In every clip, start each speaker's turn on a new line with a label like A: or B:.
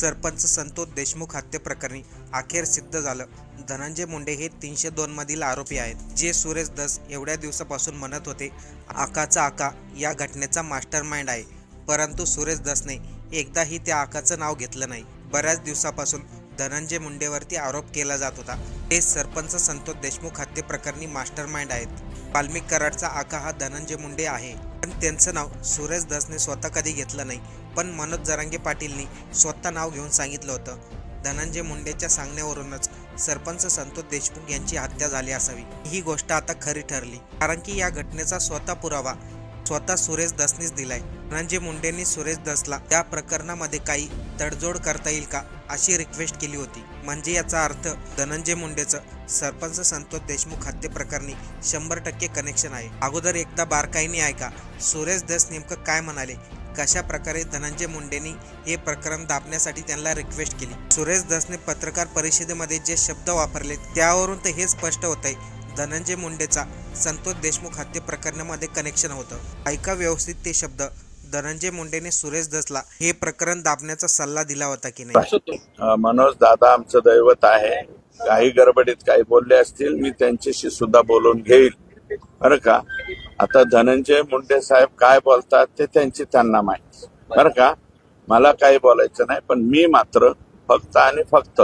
A: सरपंच संतोष देशमुख हत्येप्रकरणी अखेर सिद्ध झालं. धनंजय मुंडे हे तीनशे दोन मधील आरोपी आहेत. जे सुरेश दस एवढ्या दिवसापासून म्हणत होते आकाचा आका या घटनेचा मास्टर माइंड आहे. परंतु सुरेश दसने एकदाही त्या आकाचं नाव घेतलं नाही. बऱ्याच दिवसापासून धनंजय मुंडेवरती आरोप केला जात होता. ते सरपंच संतोष देशमुख हत्येप्रकरणी मास्टर माइंड आहेत. वाल्मिक कराडचा आका हा धनंजय मुंडे आहे. पण त्यांचं नाव सुरेश दासने स्वतः कधी घेतलं नाही पण मनोज जरांगे पाटीलनी स्वतः नाव घेऊन सांगितलं होतं. धनंजय मुंडेच्या सांगण्यावरूनच सरपंच संतोष देशमुख यांची हत्या झाली असावी. ही गोष्ट आता खरी ठरली. कारण की या घटनेचा स्वतः पुरावा स्वतः सुरेश दसनीच दिलाय. धनंजय मुंडेंनी सुरेश दसला. या प्रकरणामध्ये काही तडजोड करता येईल का अशी रिक्वेस्ट केली होती. म्हणजे याचा अर्थ धनंजय मुंडेचं सरपंच संतोष देशमुख हत्ये प्रकरणी शंभर टक्के कनेक्शन आहे. अगोदर एकदा बारकाईने ऐका सुरेश दस नेमकं काय म्हणाले? कशा प्रकारे धनंजय मुंडेंनी हे प्रकरण दाबण्यासाठी त्यांना रिक्वेस्ट केली? सुरेश दसने पत्रकार परिषदेमध्ये जे शब्द वापरले त्यावरून तर हे स्पष्ट होत आहे धनंजय मुंडेचा संतोष देशमुख हत्ये प्रकरणामध्ये कनेक्शन होतं. ऐका व्यवस्थित ते शब्द. धनंजय मुंडेने सुरेश दसला हे प्रकरण दाबण्याचा सल्ला दिला होता की नाही?
B: मनोज दादा आमचं दैवत आहे. काही गडबडीत काही बोलले असतील मी त्यांच्याशी सुद्धा बोलून घेईल. बरं का? आता धनंजय मुंडे साहेब काय बोलतात ते त्यांची त्यांना माहिती. बरं का? मला काही बोलायचं नाही पण मी मात्र फक्त आणि फक्त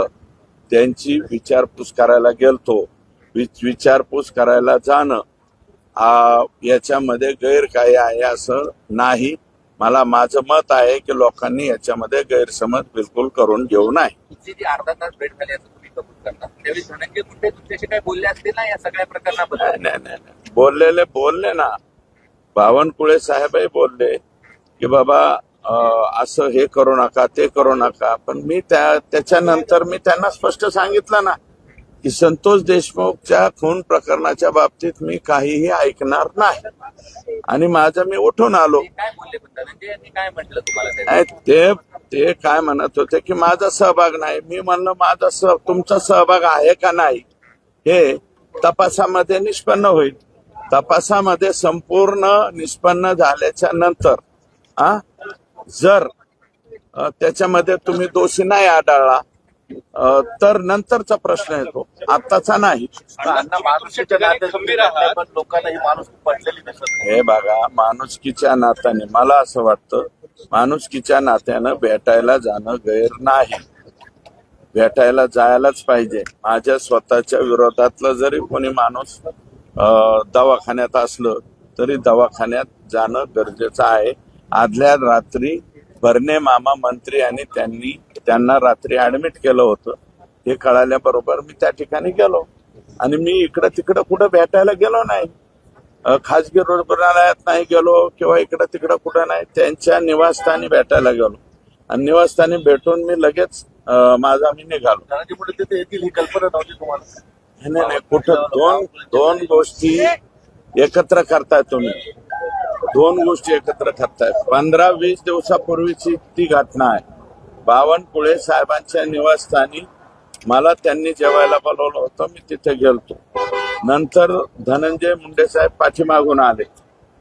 B: त्यांची विचारपूस करायला गेलतो. विच- विचारपूस करायला जाणं याच्यामध्ये गैर काय आहे असं नाही. मला माझं मत आहे की लोकांनी याच्यामध्ये गैरसमज बिलकुल करून घेऊ नये.
C: तुमची जी अर्धा तास भेट झाली असं तुम्ही कबूल करता? त्यावेळी धनंजय मुंडे तुमच्याशी काही बोलले असतील ना या सगळ्या प्रकरणाबद्दल?
B: नाही नाही नाही नाही. बोललेले बोलले ना. बावनकुळे साहेबही बोलले की बाबा अं, असं हे करू नका ते करू नका. पण मी त्या त्याच्यानंतर मी त्यांना स्पष्ट सांगितलं ना. की संतोष देशमुखच्या खून प्रकरणाच्या बाबतीत मी काहीही ऐकणार नाही. आणि माझं मी उठून आलो.
C: ते काय?
B: ते ते काय म्हणत होते की माझा सहभाग नाही. मी म्हणलं माझा सह तुमचा सहभाग आहे का नाही? हे तपासामध्ये निष्पन्न होईल. तपासामध्ये संपूर्ण निष्पन्न झाल्याच्यानंतर आ जर त्याच्यामध्ये तुम्ही दोषी नाही आढळला तर नंतरचा प्रश्न येतो. आत्ताचा नाही.
C: ही
B: बघा माणुसकीच्या नात्याने मला असं वाटतं माणुसकीच्या नात्यानं भेटायला जाणं गैर नाही. भेटायला जायलाच पाहिजे. माझ्या स्वतःच्या विरोधातलं जरी कोणी माणूस अं, दवाखान्यात असलं तरी दवाखान्यात जाणं गरजेचं आहे. आदल्या रात्री भरणे मामा मंत्री आणि त्यांनी त्यांना रात्री ऍडमिट केलं होतं. हे कळाल्याबरोबर मी त्या ठिकाणी गेलो. आणि मी इकडं तिकडं कुठं भेटायला गेलो नाही. खाजगी रुग्णालयात नाही गेलो किंवा इकडं तिकडं कुठं नाही. त्यांच्या निवासस्थानी भेटायला गेलो. आणि निवासस्थानी भेटून मी लगेच माझा मी निघालो.
C: येतील ही कल्पना नव्हती तुम्हाला.
B: नाही नाही कुठं दोन दोन गोष्टी एकत्र करताय तुम्ही. दोन गोष्टी एकत्र ठरतायत. पंधरा वीस दिवसापूर्वीची ती घटना आहे. बावनकुळे साहेबांच्या निवासस्थानी मला त्यांनी जेवायला बोलवलं होतं. मी तिथे गेलतो. नंतर धनंजय मुंडे साहेब पाठीमागून आले.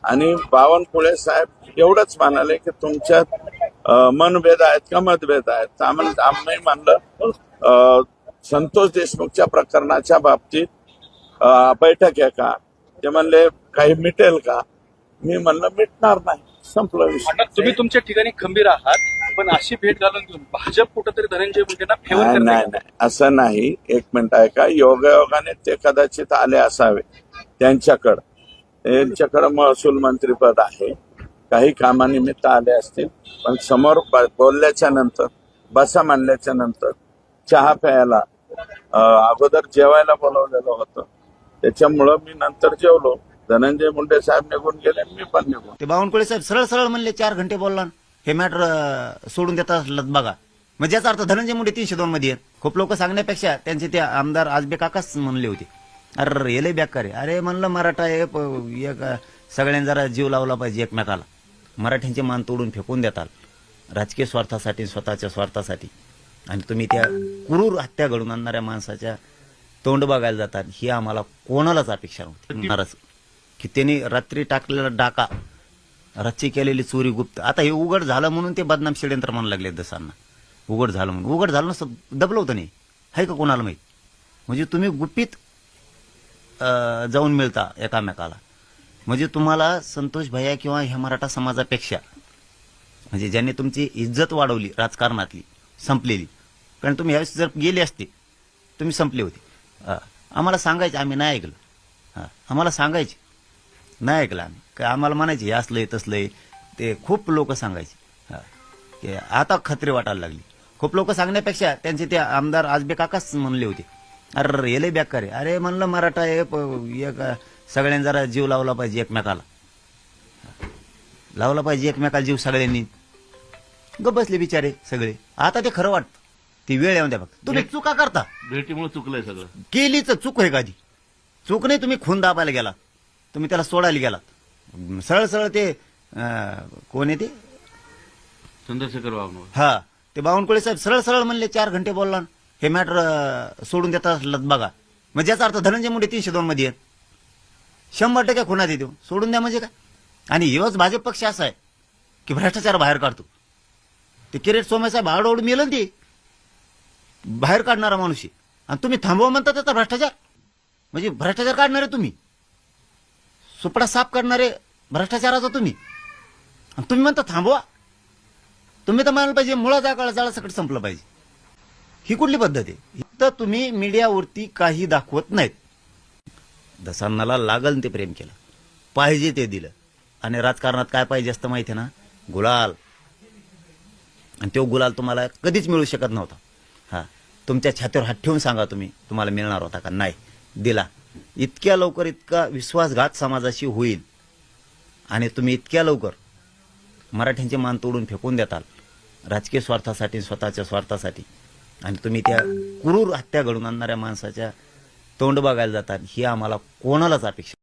B: आणि बावनकुळे साहेब एवढंच म्हणाले की तुमच्यात मनभेद आहेत का मतभेद आहेत? आम्ही म्हणलं संतोष देशमुखच्या प्रकरणाच्या बाबतीत बैठक आहे का? ते म्हणले काही मिटेल का? मी म्हणलं मिटणार नाही. संपलं विषय.
D: तुम्ही तुमच्या ठिकाणी खंबीर आहात पण अशी भेट घालून घेऊन भाजप कुठंतरी धनंजय मुंडेंना फेवर
B: नाही नाही नाही. असं नाही. एक मिनिट आहे का योगायोगाने ते कदाचित आले असावे. त्यांच्याकडं. त्यांच्याकडं महसूल मंत्रीपद आहे. काही कामानिमित्त आले असतील. पण समोर ब- बोलल्याच्या नंतर बसा म्हणल्याच्या नंतर चहा प्यायला अं, अगोदर जेवायला बोलवलेलं होतं. त्याच्यामुळं मी नंतर जेवलो. धनंजय मुंडे साहेब निघून गेले मी पण निघून
E: ते बावनकुळे साहेब सरळ सरळ म्हणले चार घंटे बोलला हे मॅटर सोडून देता असलं बघा. म्हणजे याचा अर्थ धनंजय मुंडे तीनशे दोन मध्ये. खूप लोक सांगण्यापेक्षा त्यांचे ते आमदार आजबे काकाच म्हणले होते. अरे लय बेकार आहे. अरे म्हणलं मराठा हे सगळ्यांनी जरा जीव लावला पाहिजे एकमेकाला. मराठ्यांचे मान तोडून फेकून देताल. राजकीय स्वार्थासाठी स्वतःच्या स्वार्थासाठी. आणि तुम्ही त्या क्रूर हत्या घडून आणणाऱ्या माणसाच्या तोंड बघायला जातात ही आम्हाला कोणालाच अपेक्षा नव्हती. की त्यांनी रात्री टाकलेला डाका रच्ची केलेली चोरी गुप्त. आता हे उघड झालं म्हणून ते बदनाम षडयंत्र म्हणू लागले दसांना. उघड झालं म्हणून. उघड झालं नसतं दबलं होतं नाही. आहे का कोणाला माहीत? म्हणजे तुम्ही गुपित जाऊन मिळता एकामेकाला. म्हणजे तुम्हाला संतोष भैया किंवा ह्या मराठा समाजापेक्षा म्हणजे ज्यांनी तुमची इज्जत वाढवली राजकारणातली संपलेली कारण तुम्ही ह्यावेळेस जर गेले असते तुम्ही संपले होते. आम्हाला सांगायचे आम्ही नाही ऐकलं. हां आम्हाला सांगायचे. नाही ऐकलं आम्ही. काय आम्हाला म्हणायचे हे असलंय तसलंय. ते खूप लोक सांगायचे. की आता खत्री वाटायला लागली. खूप लोक सांगण्यापेक्षा त्यांचे ते आमदार आजबे काकाच म्हणले होते. अरे हे लय बेकार आहे. अरे म्हणलं मराठा हे एक सगळ्यांनी जरा जीव लावला पाहिजे एकमेकाला. लावला पाहिजे एकमेकाला जीव सगळ्यांनी. ग बसले बिचारे सगळे. आता ते खरं वाटतं. ती वेळ येऊन द्या फक्त. तुम्ही चुका करता.
D: भेटीमुळे चुकलंय सगळं.
E: केलीच चूक आहे काधी चूक नाही तुम्ही खून दाबायला गेलात. तुम्ही त्याला सोडायला गेलात. सरळ सरळ ते कोण आहे ते?
D: चंद्रशेखर बाबनवर
E: हा ते बावनकुळे साहेब सरळ सरळ म्हणले चार घंटे बोलला हे मॅटर सोडून देता असलं बघा. म्हणजे याचा अर्थ धनंजय मुंडे तीनशे दोन मध्ये शंभर टक्के खुना देतो सोडून द्या म्हणजे काय? आणि हेच भाजप पक्ष असा आहे की भ्रष्टाचार बाहेर काढतो. ते किरेट सोमेसाहेब आडोड मेलं ते. बाहेर काढणारा माणूस आहे. आणि तुम्ही थांबवा म्हणता त्याचा भ्रष्टाचार? म्हणजे भ्रष्टाचार काढणारे तुम्ही. सुपडा साफ करणारे भ्रष्टाचाराचा तुम्ही. आणि तुम्ही म्हणता थांबवा. तुम्ही तर म्हणायला पाहिजे मुळा जाळा जाळा सकट संपलं पाहिजे. ही कुठली पद्धत आहे? तर तुम्ही मीडियावरती काही दाखवत नाहीत. दसांनाला लागल ते प्रेम केलं. पाहिजे ते दिलं. आणि राजकारणात काय पाहिजे असतं माहिती आहे ना? गुलाल. आणि तो गुलाल तुम्हाला कधीच मिळू शकत नव्हता. हा. तुमच्या छातीवर हात ठेवून सांगा तुम्ही तुम्हाला मिळणार होता का? नाही. दिला. इतक्या लवकर इतका विश्वासघात समाजाशी होईल. आणि तुम्ही इतक्या लवकर मराठ्यांचे मान तोडून फेकून देताल. राजकीय स्वार्थासाठी स्वतःच्या स्वार्थासाठी. आणि तुम्ही त्या क्रूर हत्या घडून आणणाऱ्या माणसाच्या तोंड बघायला जातात ही आम्हाला कोणालाच अपेक्षा